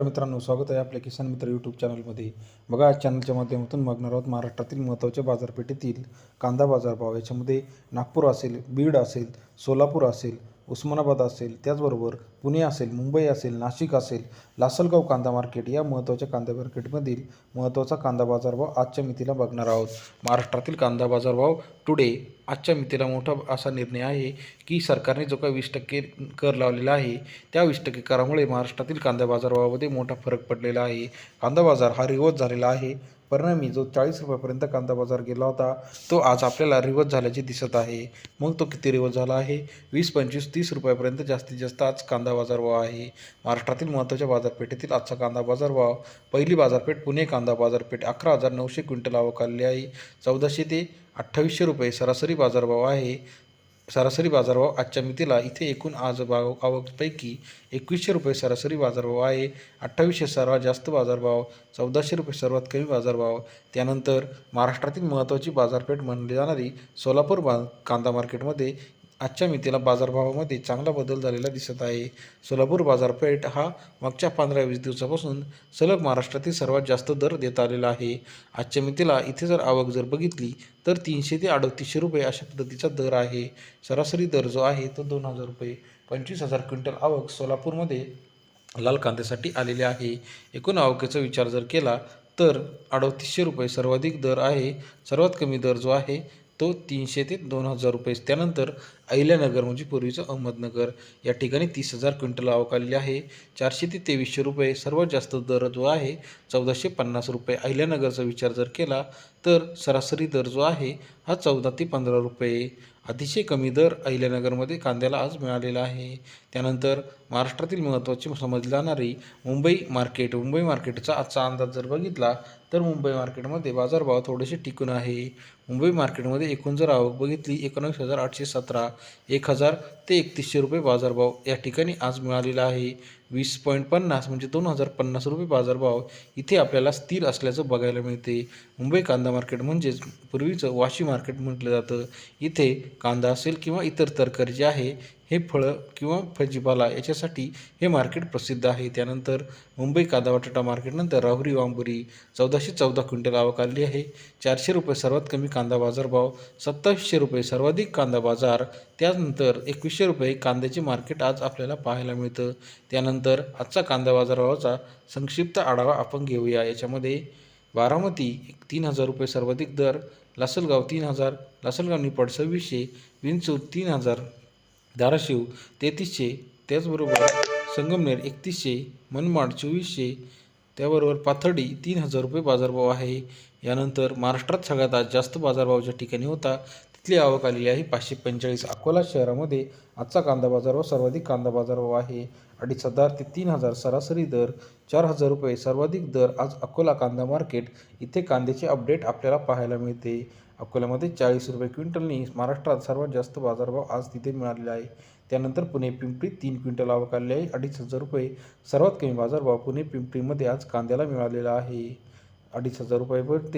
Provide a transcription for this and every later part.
मित्रांनो स्वागत आहे आपल्या किसान मित्र यूट्यूब चॅनलमध्ये बघा आज चॅनलच्या माध्यमातून बघणार आहोत महाराष्ट्रातील महत्त्वाच्या बाजारपेठेतील कांदा बाजारभाव. याच्यामध्ये नागपूर असेल बीड असेल सोलापूर असेल उस्मानाबाद असेल त्याचबरोबर पुणे असेल मुंबई असेल नाशिक असेल लासलगाव कांदा मार्केट या महत्त्वाच्या कांदा मार्केटमधील महत्त्वाचा कांदा बाजारभाव आजच्या मितीला बघणार आहोत. महाराष्ट्रातील कांदा बाजारभाव टुडे आजच्या मितीला मोठा असा निर्णय आहे की सरकारने जो काही वीस टक्के कर लावलेला आहे त्या वीस टक्के करामुळे महाराष्ट्रातील कांदा बाजारभावामध्ये मोठा फरक पडलेला आहे. कांदा बाजार हा रिवर्स झालेला आहे. परिणामी जो चाळीस रुपयापर्यंत कांदा बाजार गेला होता तो आज आपल्याला रिवर्स झाल्याचे दिसत आहे. मग तो किती रिवर्स झाला आहे? वीस पंचवीस तीस रुपयापर्यंत जास्तीत जास्त आज कांदा बाजारभाव आहे. महाराष्ट्रातील महत्त्वाच्या बाजारपेठेतील आजचा कांदा बाजारभाव पहिली बाजारपेठ पुणे कांदा बाजारपेठ अकरा हजार नऊशे क्विंटल आवक आलेली आहे. चौदाशे ते अठ्ठावीसशे रुपये सरासरी बाजारभाव आहे. सरासरी बाजारभाव आजच्या मितीला इथे एकूण आज भाव आवकपैकी एकवीसशे रुपये सरासरी बाजारभाव आहे. अठ्ठावीसशे सर्वात जास्त बाजारभाव चौदाशे रुपये सर्वात कमी बाजारभाव. त्यानंतर महाराष्ट्रातील महत्त्वाची बाजारपेठ म्हणली जाणारी सोलापूर बा कांदा मार्केटमध्ये आजच्या मितीला बाजारभावामध्ये चांगला बदल झालेला दिसत आहे. सोलापूर बाजारपेठ हा मागच्या पंधरा वीस दिवसापासून सलग महाराष्ट्रातील सर्वात जास्त दर देत आलेला आहे. आजच्या मितीला इथे जर आवक जर बघितली तर तीनशे ते अडतीसशे रुपये अशा पद्धतीचा दर आहे. सरासरी दर जो आहे तो दोन हजार रुपये. पंचवीस हजार क्विंटल आवक सोलापूरमध्ये लाल कांद्यासाठी आलेले आहे. एकूण आवकेचा विचार जर केला तर अडतीसशे रुपये सर्वाधिक दर आहे. सर्वात कमी दर जो आहे तो तीनशे ते दोन हजार रुपये. त्यानंतर अहिल्यानगर म्हणजे पूर्वीचं अहमदनगर. या ठिकाणी तीस हजार क्विंटल आवक आलेली आहे. चारशे ते तेवीसशे रुपये सर्वात जास्त दर जो आहे चौदाशे पन्नास रुपये अहिल्यानगरचा विचार जर केला तर सरासरी दर जो आहे हा चौदा ते पंधरा रुपये. अतिशय कमी दर अहिल्यानगरमध्ये कांद्याला आज मिळालेला आहे. त्यानंतर महाराष्ट्रातील महत्त्वाची समजली जाणारी मुंबई मार्केट. मुंबई मार्केटचा आजचा अंदाज जर बघितला तर मुंबई मार्केटमध्ये बाजारभाव थोडेसे टिकून आहे. मुंबई मार्केटमध्ये एकूण जर आवक बघितली एकोणावीस हजार आठशे सतरा. एक हजार ते एकतीसशे रुपये बाजारभाव या ठिकाणी आज मिळालेला आहे. वीस पॉईंट पन्नास म्हणजे दोन हजार पन्नास रुपये बाजारभाव इथे आपल्याला स्थिर असल्याचं बघायला मिळते. मुंबई कांदा मार्केट म्हणजेच पूर्वीचं वाशी मार्केट म्हटलं जातं. इथे कांदा असेल किंवा इतर तरकारी जे आहे हे फळं किंवा फजीपाला याच्यासाठी हे मार्केट प्रसिद्ध आहे. त्यानंतर मुंबई कांदा बटाटा मार्केटनंतर राहुरी वांबुरी चौदाशे चौदा क्विंटल आवक आली आहे. चारशे रुपये सर्वात कमी कांदा बाजारभाव सत्तावीसशे रुपये सर्वाधिक कांदा बाजार त्यानंतर एकवीसशे रुपये कांद्याचे मार्केट आज आपल्याला पाहायला मिळतं. त्यानंतर आजचा कांदा बाजारभावाचा संक्षिप्त आढावा आपण घेऊया. याच्यामध्ये बारामती तीन हजार रुपये सर्वाधिक दर लासलगाव तीन हजार लासलगाव निपाड सव्वीसशे विंचूर तीन हजार धाराशिव तेहतीसशे त्याचबरोबर संगमनेर एकतीसशे मनमाड चोवीसशे त्याबरोबर पाथर्डी तीन हजार रुपये बाजारभाव आहे. यानंतर महाराष्ट्रात सगळ्यात आज जास्त बाजारभाव ज्या ठिकाणी होता तिथली आवक आलेली आहे. पाचशे पंचेचाळीस अकोला शहरामध्ये आजचा कांदा बाजारभाव सर्वाधिक कांदा बाजारभाव आहे. अडीच हजार ते तीन हजार सरासरी दर चार हजार रुपये सर्वाधिक दर आज अकोला कांदा मार्केट इथे कांद्याचे अपडेट आपल्याला पाहायला मिळते. अकोल्यामध्ये चाळीस रुपये क्विंटलनी महाराष्ट्रात सर्वात जास्त बाजारभाव आज तिथे मिळालेला आहे. त्यानंतर पुणे पिंपरी तीन क्विंटल आवक आलेली आहे. अडीच हजार रुपये सर्वात कमी बाजारभाव पुणे पिंपरीमध्ये आज कांद्याला मिळालेला आहे. अडीच हजार रुपयापर्यंत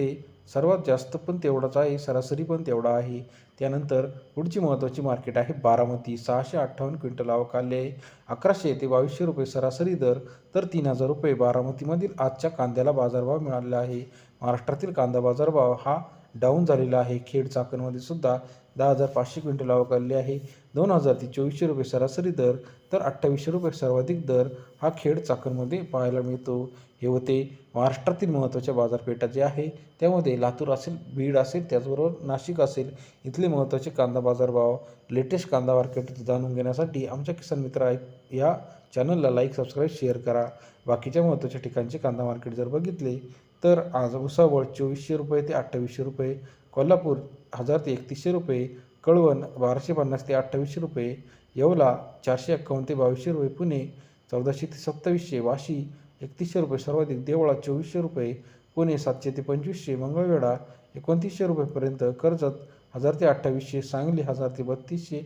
सर्वात जास्त पण तेवढाच आहे सरासरी पण तेवढा आहे. त्यानंतर पुढची महत्त्वाची मार्केट आहे बारामती. सहाशे अठ्ठावन्न क्विंटल आवक आले आहे. अकराशे ते बावीसशे रुपये सरासरी दर. तर तीन हजार रुपये बारामतीमधील आजच्या कांद्याला बाजारभाव मिळालेला आहे. महाराष्ट्रातील कांदा बाजारभाव हा डाऊन झालेला आहे. खेड चाकणमध्ये सुद्धा दहा हजार पाचशे क्विंटल आवक आलेली आहे. दोन हजार ते चोवीसशे रुपये सरासरी दर तर अठ्ठावीसशे रुपये सर्वाधिक दर हा खेड चाकणमध्ये पाहायला मिळतो. हे होते महाराष्ट्रातील महत्त्वाच्या बाजारपेठा जे आहे त्यामध्ये लातूर असेल बीड असेल त्याचबरोबर नाशिक असेल इथले महत्त्वाचे कांदा बाजारभाव लेटेस्ट कांदा मार्केट जाणून घेण्यासाठी आमच्या किसान मित्र या चॅनलला लाईक सबस्क्राईब शेअर करा. बाकीच्या महत्त्वाच्या ठिकाणचे कांदा मार्केट जर बघितले तर आज भुसावळ चोवीसशे रुपये ते अठ्ठावीसशे रुपये कोल्हापूर हजार ते एकतीसशे रुपये कळवण बाराशे पन्नास ते अठ्ठावीसशे रुपये येवला चारशे एक्कावन्न ते बावीसशे रुपये पुणे चौदाशे ते सत्तावीसशे वाशी एकतीसशे रुपये सर्वाधिक देवळा चोवीसशे रुपये पुणे सातशे ते पंचवीसशे मंगळवेढा एकोणतीसशे रुपयेपर्यंत कर्जत हजार ते अठ्ठावीसशे सांगली हजार ते बत्तीसशे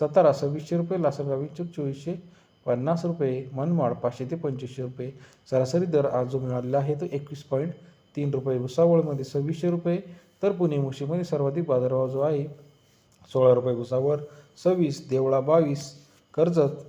सातारा सव्वीसशे रुपये लासलगाव विंचूर चोवीसशे पन्नास रुपये मनमाड पाचशे ते पंचवीसशे रुपये. सरासरी दर आज जो मिळालेला आहे तो एकवीस पॉईंट तीन रुपये. भुसावळमध्ये सव्वीसशे रुपये. तर पुणे मुशीमध्ये सर्वाधिक बाजारभाव जो आहे सोळा रुपये भुसावळ सव्वीस देवळा बावीस कर्जत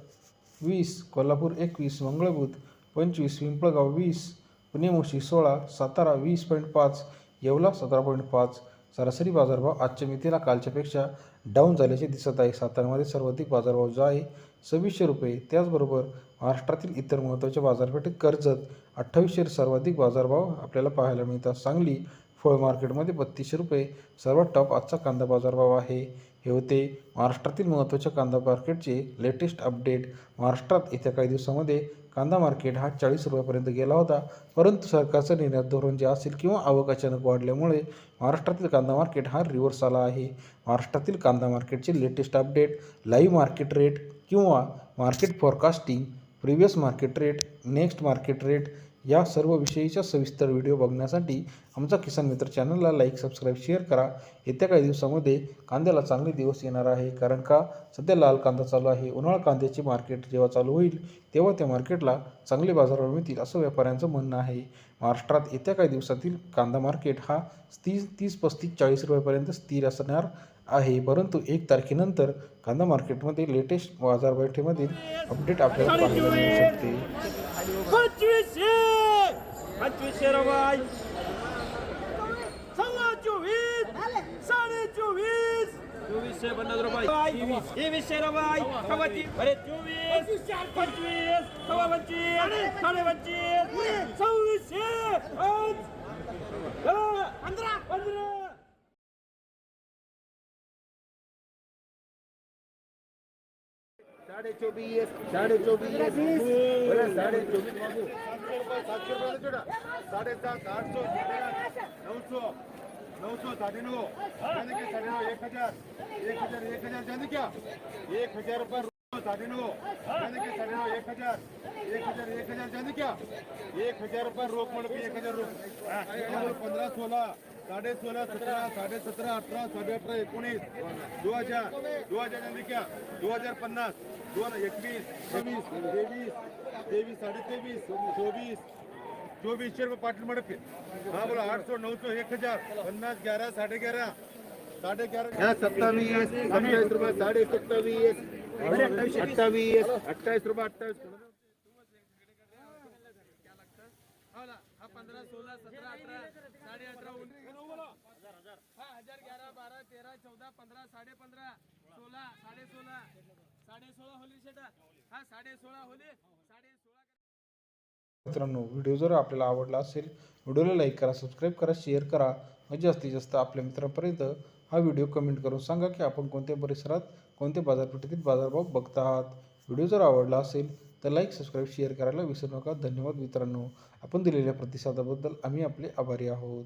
वीस कोल्हापूर एकवीस मंगळबूत पंचवीस पिंपळगाव वीस पुणे मुशी सोळा सातारा वीस पॉईंट पाच येवला सतरा पॉईंट पाच. सरासरी बाजारभाव आजच्या मितीला कालच्यापेक्षा डाऊन झाल्याचे दिसत आहे. सातारामध्ये सर्वाधिक बाजारभाव जो आहे सव्वीसशे रुपये. त्याचबरोबर महाराष्ट्रातील इतर महत्त्वाच्या बाजारपेठेत कर्जत अठ्ठावीसशे सर्वाधिक बाजारभाव आपल्याला पाहायला मिळतात. सांगली फळ मार्केटमध्ये बत्तीसशे रुपये. सर्वात टॉप आजचा कांदा बाजारभाव आहे. हे होते महाराष्ट्रातील महत्त्वाच्या कांदा मार्केटचे लेटेस्ट अपडेट महाराष्ट्रात येत्या काही दिवसामध्ये कांदा मार्केट हा चाळीस रुपयापर्यंत गेला होता. परंतु सरकारचं निर्यात धोरण जे असेल किंवा आवक अचानक वाढल्यामुळे महाराष्ट्रातील कांदा मार्केट हा रिव्हर्स आला आहे. महाराष्ट्रातील कांदा मार्केटचे latest update live market rate किंवा market forecasting previous market rate next market rate या सर्व विषयीचा सविस्तर व्हिडिओ बघण्यासाठी आमचा किसान मित्र चॅनलला लाईक सबस्क्राईब शेअर करा. येत्या काही दिवसामध्ये कांद्याला चांगले दिवस येणार आहे. कारण का? सध्या लाल कांदा चालू आहे. उन्हाळा कांद्याचे मार्केट जेव्हा चालू होईल तेव्हा त्या मार्केटला चांगले बाजारभाव मिळतील असं व्यापाऱ्यांचं म्हणणं आहे. महाराष्ट्रात येत्या काही दिवसातील कांदा मार्केट हा तीस तीस पस्तीस चाळीस रुपयापर्यंत स्थिर असणार आहे. परंतु एक तारखेनंतर कांदा मार्केटमध्ये लेटेस्ट बाजारपेठेमधील अपडेट आपल्याला पाहायला मिळू शकते. पंचवीसशे रुपये सव्वा चोवीस. साडे चोवीस. चोवीसशे पन्नास रुपये. तेवीसशे रुपये सव्वा अरे चोवीस. पंचवीस सव्वा पंचवीस. साडे पंचवीस. सव्वीसशे साडे चोवीस साडे चोवीस. साडे चोवीस बाबू सातशे रुपये सातशे रुपये छोटा साडे आठशो नऊशो नऊशो साडे नऊ साडे नऊ एक हजार. एक हजार एक हजार. जाने क्या एक हजार रुपये साडे नऊ जाने के साडे नऊ एक हजार. एक हजार एक हजार. जाने क्या एक हजार रुपये रोख म्हणून एक हजार रोख पंधरा सोळा. साडे सोळा सतरा साडे सतरा अठरा साडे अठरा एकोणीस दो हज़ार दो हज़ार जाने क्या दो हज़ार पन्नास, दोन एकवीस तेवीस तेवीस तेवीस साडे तेवीस चोवीस चोवीसशे रुपये पाटील मडक. हा बोला, आठशे, नऊशे, एक हज़ार, पन्नास ग्यारह साडे ग्यारह साडे ग्यारह सत्तावीस सत्तावीस रुपये साडे सत्तावीस अठ्ठावीस अठ्ठावीस रुपये, अठ्ठावीस. हा पंधरा, सोळा, सतरा तेरा चौदा पंधरा साडे पंधरा सोळा साडे सोळा साडे सोळा होली शेटा. हा साडे सोळा होली. साडे सोळा मित्रांनो व्हिडिओ जर आपल्याला आवडला असेल व्हिडिओला लाईक करा सबस्क्राईब करा शेअर करा. आणि जास्तीत जास्त आपल्या मित्रांपर्यंत हा व्हिडिओ कमेंट करून सांगा की आपण कोणत्या परिसरात कोणत्या बाजारपेठेतील बाजारभाव बघत आहात. व्हिडिओ जर आवडला असेल तर लाईक सबस्क्राईब शेअर करायला विसरू नका. धन्यवाद मित्रांनो. आपण दिलेल्या प्रतिसादाबद्दल आम्ही आपले आभारी आहोत.